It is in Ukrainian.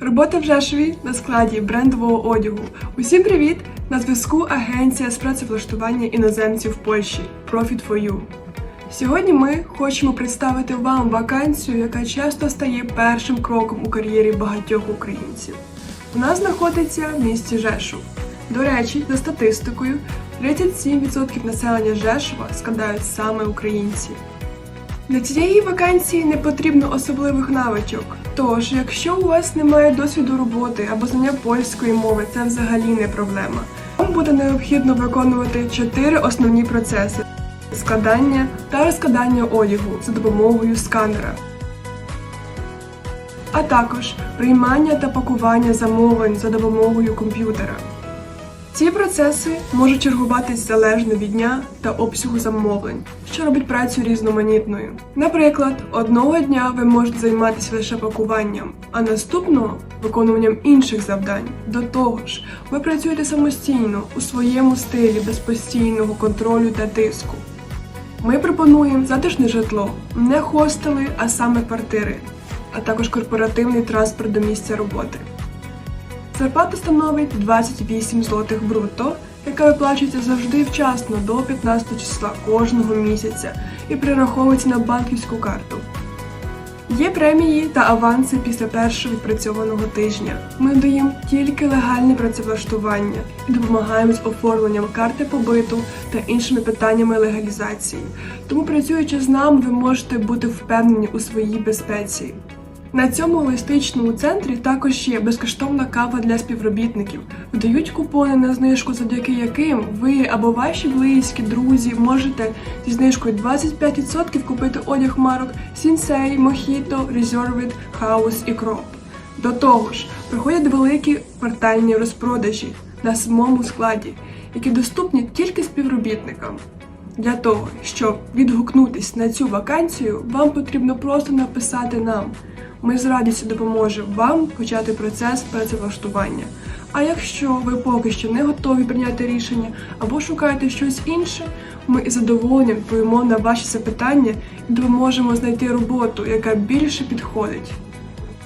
Робота в Жешові на складі брендового одягу. Усім привіт! На зв'язку агенція з працевлаштування іноземців в Польщі Profit for You. Сьогодні ми хочемо представити вам вакансію, яка часто стає першим кроком у кар'єрі багатьох українців. Вона знаходиться в місті Жешув. До речі, за статистикою, 37% населення Жешува складають саме українці. Для цієї вакансії не потрібно особливих навичок. Тож, якщо у вас немає досвіду роботи або знання польської мови, це взагалі не проблема. Вам буде необхідно виконувати чотири основні процеси: складання та розкладання одягу за допомогою сканера, а також приймання та пакування замовлень за допомогою комп'ютера. Ці процеси можуть чергуватись залежно від дня та обсягу замовлень, що робить працю різноманітною. Наприклад, одного дня ви можете займатися лише пакуванням, а наступного виконуванням інших завдань. До того ж, ви працюєте самостійно у своєму стилі без постійного контролю та тиску. Ми пропонуємо затишне житло, не хостели, а саме квартири, а також корпоративний транспорт до місця роботи. Зарплата становить 28 злотих брутто, яка виплачується завжди вчасно до 15 числа кожного місяця і перераховується на банківську карту. Є премії та аванси після першого відпрацьованого тижня. Ми даємо тільки легальне працевлаштування і допомагаємо з оформленням карти побиту та іншими питаннями легалізації. Тому, працюючи з нами, ви можете бути впевнені у своїй безпеці. На цьому логістичному центрі також є безкоштовна кава для співробітників. Видають купони на знижку, завдяки яким ви або ваші близькі, друзі можете зі знижкою 25% купити одяг марок Sensei, Mojito, Reserved, House і Crop. До того ж, проходять великі квартальні розпродажі на самому складі, які доступні тільки співробітникам. Для того, щоб відгукнутись на цю вакансію, вам потрібно просто написати нам. Ми з радістю допоможемо вам почати процес працевлаштування. А якщо ви поки що не готові прийняти рішення або шукаєте щось інше, ми із задоволенням відповімо на ваші запитання і допоможемо знайти роботу, яка більше підходить.